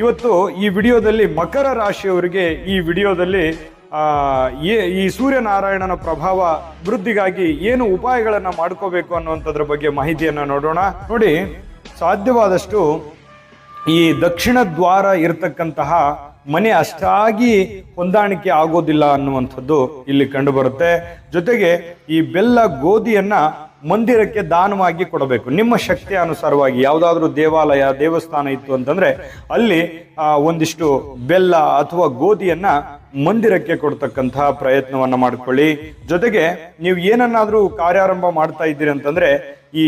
ಇವತ್ತು ಈ ವಿಡಿಯೋದಲ್ಲಿ ಮಕರ ರಾಶಿಯವರಿಗೆ ಈ ವಿಡಿಯೋದಲ್ಲಿ ಈ ಸೂರ್ಯನಾರಾಯಣನ ಪ್ರಭಾವ, ವೃದ್ಧಿಗಾಗಿ ಏನು ಉಪಾಯಗಳನ್ನು ಮಾಡ್ಕೋಬೇಕು ಅನ್ನುವಂಥದ್ರ ಬಗ್ಗೆ ಮಾಹಿತಿಯನ್ನು ನೋಡೋಣ. ನೋಡಿ, ಸಾಧ್ಯವಾದಷ್ಟು ಈ ದಕ್ಷಿಣ ದ್ವಾರ ಇರತಕ್ಕಂತಹ ಮನೆ ಅಷ್ಟಾಗಿ ಹೊಂದಾಣಿಕೆ ಆಗೋದಿಲ್ಲ ಅನ್ನುವಂಥದ್ದು ಇಲ್ಲಿ ಕಂಡುಬರುತ್ತೆ. ಜೊತೆಗೆ ಈ ಬೆಲ್ಲ ಗೋಧಿಯನ್ನ ಮಂದಿರಕ್ಕೆ ದಾನವಾಗಿ ಕೊಡಬೇಕು. ನಿಮ್ಮ ಶಕ್ತಿಯ ಅನುಸಾರವಾಗಿ ಯಾವುದಾದ್ರೂ ದೇವಾಲಯ, ದೇವಸ್ಥಾನ ಇತ್ತು ಅಂತಂದ್ರೆ ಅಲ್ಲಿ ಒಂದಿಷ್ಟು ಬೆಲ್ಲ ಅಥವಾ ಗೋಧಿಯನ್ನ ಮಂದಿರಕ್ಕೆ ಕೊಡ್ತಕ್ಕಂತಹ ಪ್ರಯತ್ನವನ್ನ ಮಾಡ್ಕೊಳ್ಳಿ. ಜೊತೆಗೆ ನೀವು ಏನನ್ನಾದ್ರೂ ಕಾರ್ಯಾರಂಭ ಮಾಡ್ತಾ ಇದ್ದೀರಿ ಅಂತಂದ್ರೆ ಈ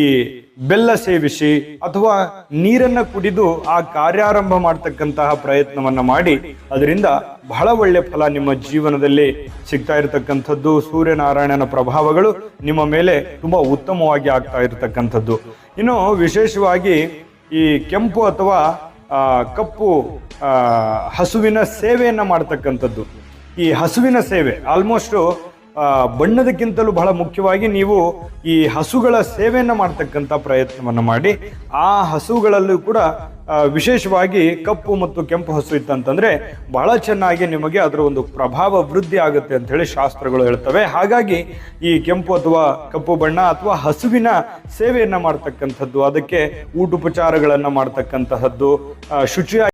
ಬೆಲ್ಲ ಸೇವಿಸಿ ಅಥವಾ ನೀರನ್ನ ಕುಡಿದು ಆ ಕಾರ್ಯಾರಂಭ ಮಾಡ್ತಕ್ಕಂತಹ ಪ್ರಯತ್ನವನ್ನ ಮಾಡಿ, ಅದರಿಂದ ಬಹಳ ಒಳ್ಳೆ ಫಲ ನಿಮ್ಮ ಜೀವನದಲ್ಲಿ ಸಿಗ್ತಾ ಇರತಕ್ಕಂಥದ್ದು. ಸೂರ್ಯನಾರಾಯಣನ ಪ್ರಭಾವಗಳು ನಿಮ್ಮ ಮೇಲೆ ತುಂಬಾ ಉತ್ತಮವಾಗಿ ಆಗ್ತಾ ಇರತಕ್ಕಂಥದ್ದು. ಇನ್ನು ವಿಶೇಷವಾಗಿ ಈ ಕೆಂಪು ಅಥವಾ ಕಪ್ಪು ಹಸುವಿನ ಸೇವೆಯನ್ನ ಮಾಡ್ತಕ್ಕಂಥದ್ದು. ಈ ಹಸುವಿನ ಸೇವೆ ಆಲ್ಮೋಸ್ಟ್ ಬಣ್ಣದಕ್ಕಿಂತಲೂ ಬಹಳ ಮುಖ್ಯವಾಗಿ ನೀವು ಈ ಹಸುಗಳ ಸೇವೆಯನ್ನು ಮಾಡ್ತಕ್ಕಂಥ ಪ್ರಯತ್ನವನ್ನು ಮಾಡಿ, ಆ ಹಸುಗಳಲ್ಲೂ ಕೂಡ ವಿಶೇಷವಾಗಿ ಕಪ್ಪು ಮತ್ತು ಕೆಂಪು ಹಸು ಇತ್ತಂತಂದರೆ ಬಹಳ ಚೆನ್ನಾಗಿ ನಿಮಗೆ ಅದರ ಒಂದು ಪ್ರಭಾವ ವೃದ್ಧಿ ಆಗುತ್ತೆ ಅಂತ ಹೇಳಿ ಶಾಸ್ತ್ರಗಳು ಹೇಳ್ತವೆ. ಹಾಗಾಗಿ ಈ ಕೆಂಪು ಅಥವಾ ಕಪ್ಪು ಬಣ್ಣ ಅಥವಾ ಹಸುವಿನ ಸೇವೆಯನ್ನು ಮಾಡ್ತಕ್ಕಂಥದ್ದು, ಅದಕ್ಕೆ ಊಟೋಪಚಾರಗಳನ್ನು ಮಾಡ್ತಕ್ಕಂತಹದ್ದು ಶುಚಿಯ ಶುಚಿಯಾಗಿ